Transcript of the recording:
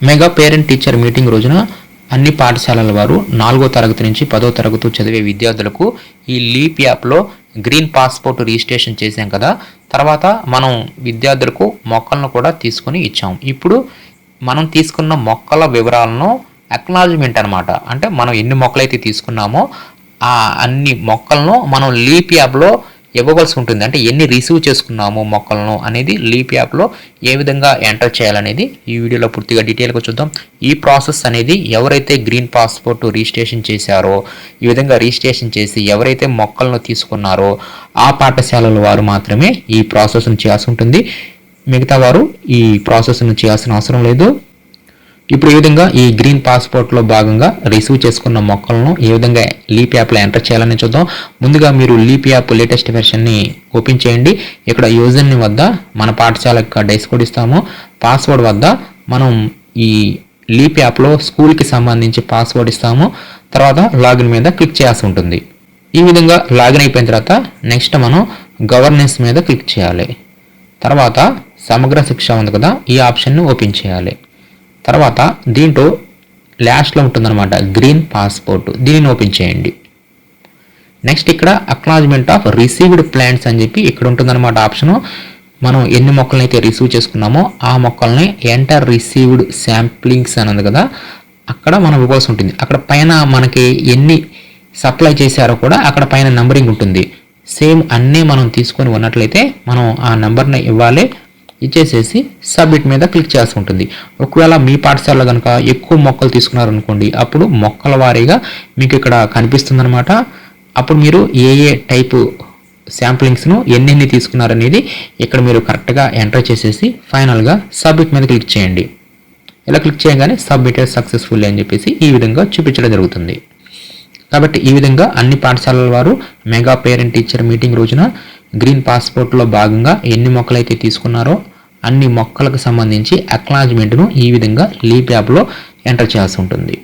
Mega parent teacher meeting రోజున అన్ని పాఠశాలల వారు నాలుగో తరగతి నుంచి పదో తరగతి చదివే విద్యార్థులకు ఈ లీప్ యాప్లో గ్రీన్ పాస్పోర్ట్ రిజిస్ట్రేషన్ చేశాం కదా. తర్వాత మనం విద్యార్థులకు మొక్కలను కూడా తీసుకొని ఇచ్చాం. ఇప్పుడు మనం తీసుకున్న మొక్కల వివరాలను అక్నాలజ్మెంట్ అనమాట అంటే మనం ఎన్ని మొక్కలైతే తీసుకున్నామో ఆ అన్ని మొక్కలను మనం లీప్ యాప్లో ఇవ్వవలసి ఉంటుంది. అంటే ఎన్ని రిసీవ్ చేసుకున్నాము మొక్కలను అనేది లీప్ యాప్లో ఏ విధంగా ఎంటర్ చేయాలనేది ఈ వీడియోలో పూర్తిగా డీటెయిల్గా చూద్దాం. ఈ ప్రాసెస్ అనేది ఎవరైతే గ్రీన్ పాస్పోర్ట్ రిజిస్ట్రేషన్ చేశారో ఈ విధంగా రిజిస్ట్రేషన్ చేసి ఎవరైతే మొక్కలను తీసుకున్నారో ఆ పాఠశాలల వారు మాత్రమే ఈ ప్రాసెస్ను చేయాల్సి ఉంటుంది. మిగతా వారు ఈ ప్రాసెస్ను చేయాల్సిన అవసరం లేదు. ఇప్పుడు ఈ విధంగా ఈ గ్రీన్ పాస్పోర్ట్లో భాగంగా రిసీవ్ చేసుకున్న మొక్కలను ఏ విధంగా లీప్ యాప్లో ఎంటర్ చేయాలని చూద్దాం. ముందుగా మీరు లీప్ యాప్ లేటెస్ట్ వెర్షన్ని ఓపెన్ చేయండి. ఇక్కడ యూజర్ని వద్ద మన పాఠశాల యొక్క డైస్ కోడ్ ఇస్తాము. పాస్వర్డ్ వద్ద మనం ఈ లీప్ యాప్లో స్కూల్కి సంబంధించి పాస్వర్డ్ ఇస్తాము. తర్వాత లాగిన్ మీద క్లిక్ చేయాల్సి ఉంటుంది. ఈ విధంగా లాగిన్ అయిపోయిన తర్వాత నెక్స్ట్ మనం గవర్నెన్స్ మీద క్లిక్ చేయాలి. తర్వాత సమగ్ర శిక్ష ఉంది కదా ఈ ఆప్షన్ను ఓపెన్ చేయాలి. తర్వాత దీంట్లో లాస్ట్లో ఉంటుందన్నమాట. Green passport. దీనిని ఓపెన్ చేయండి. నెక్స్ట్ ఇక్కడ అక్నాలజ్మెంట్ ఆఫ్ రిసీవ్డ్ ప్లాంట్స్ అని చెప్పి ఇక్కడ ఉంటుందన్నమాట ఆప్షను. మనం ఎన్ని మొక్కలను అయితే రిసీవ్ చేసుకున్నామో ఆ మొక్కల్ని ఎంటర్ రిసీవ్డ్ శాంప్లింగ్స్ అని కదా అక్కడ మనం ఇవ్వాల్సి ఉంటుంది. అక్కడ పైన మనకి ఎన్ని సప్లై చేశారో కూడా అక్కడ పైన నంబరింగ్ ఉంటుంది. సేమ్ అన్నీ మనం తీసుకొని ఉన్నట్లయితే మనం ఆ నెంబర్ని ఇవ్వాలి. ఇచ్చేసేసి సబ్మిట్ మీద క్లిక్ చేయాల్సి ఉంటుంది. ఒకవేళ మీ పాఠశాలలో కనుక ఎక్కువ మొక్కలు తీసుకున్నారనుకోండి అప్పుడు మొక్కల వారీగా మీకు ఇక్కడ కనిపిస్తుందన్నమాట. అప్పుడు మీరు ఏ ఏ టైపు శాంప్లింగ్స్ను ఎన్నెన్ని తీసుకున్నారనేది ఇక్కడ మీరు కరెక్ట్గా ఎంటర్ చేసేసి ఫైనల్గా సబ్మిట్ మీద క్లిక్ చేయండి. ఇలా క్లిక్ చేయగానే సబ్మిటెడ్ సక్సెస్ఫుల్ అని చెప్పేసి ఈ విధంగా చూపించడం జరుగుతుంది. కాబట్టి ఈ విధంగా అన్ని పాఠశాలల వారు మెగా పేరెంట్ టీచర్ మీటింగ్ రోజున గ్రీన్ పాస్పోర్ట్లో భాగంగా ఎన్ని మొక్కలైతే తీసుకున్నారో అన్ని మొక్కలకు సంబంధించి అక్నాలజ్మెంట్ను ఈ విధంగా లీప్ యాప్లో ఎంటర్ చేయాల్సి ఉంటుంది.